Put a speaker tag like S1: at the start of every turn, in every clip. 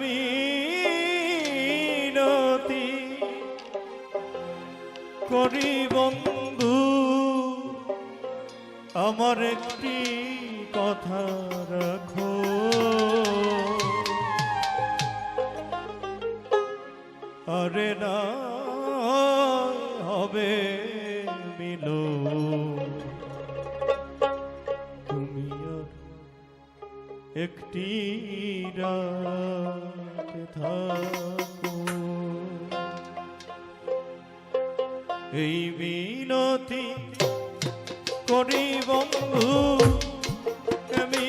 S1: মিনতি করি বন্ধু আমার একটি কথা রাখো। আরে না হবে মিলো একটি থাকো। এই বিনতি করি বন্ধু আমি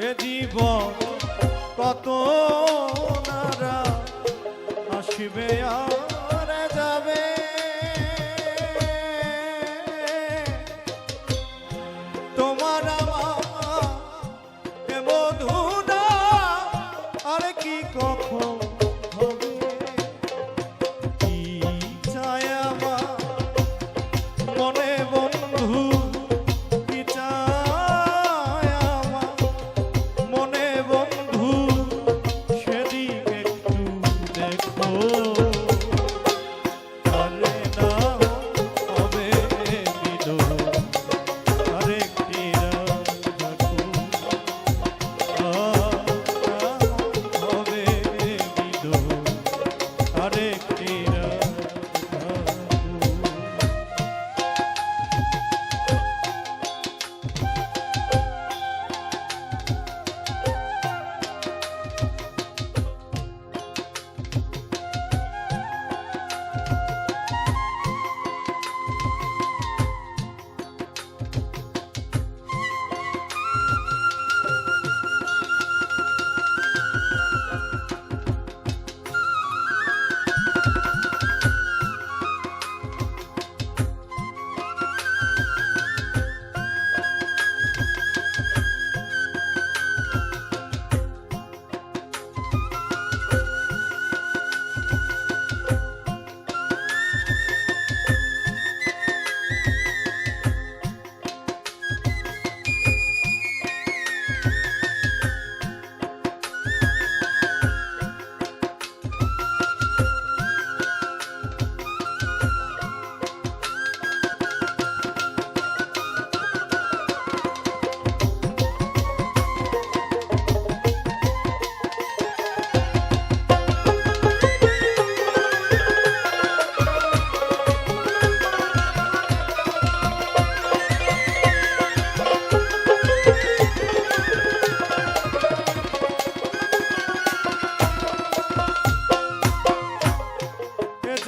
S1: এ জীবন কত নারা আসবে আর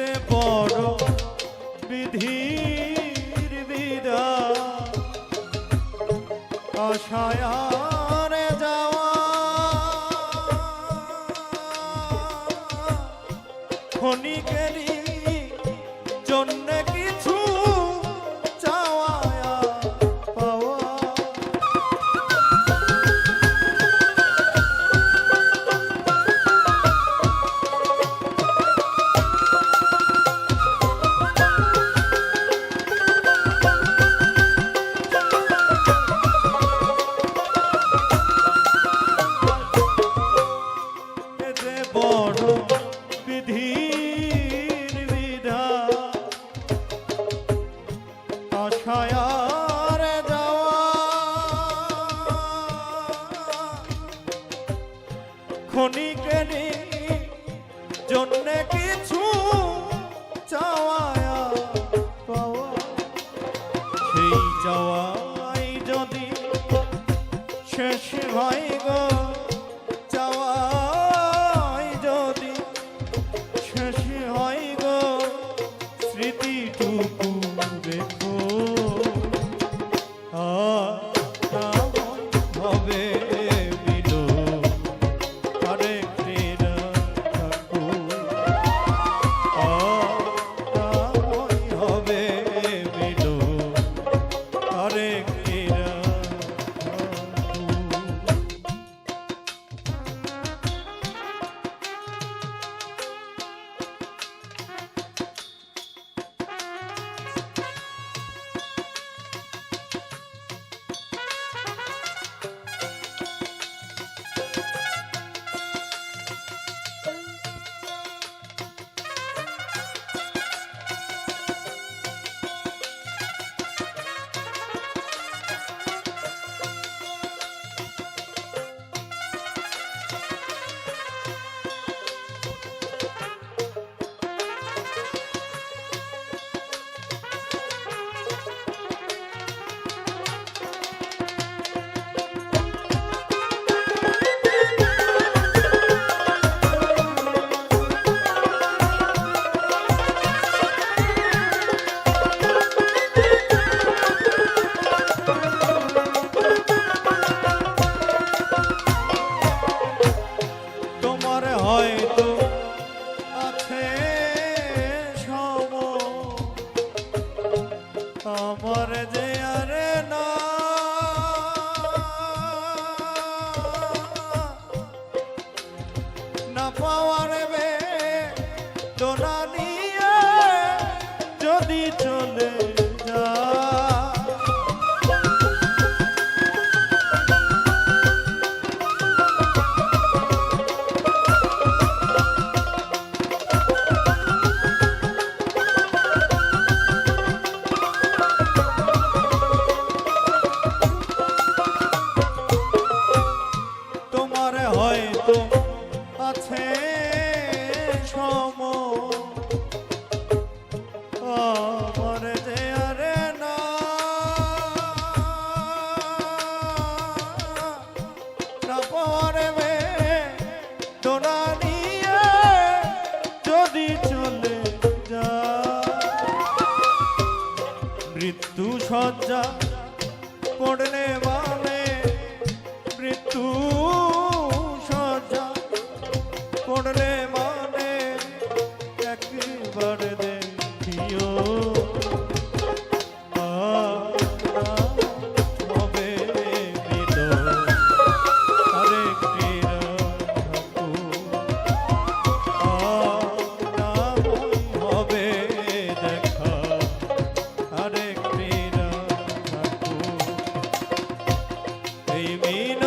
S1: হইতে বড় বিধির বিদা আশায়া Oh. তোমার হয়তো আছে সম। আমার যে আরে না। না পাওয়ার বে তোরা নিয়ে যদি চলে সজ্জা கைமே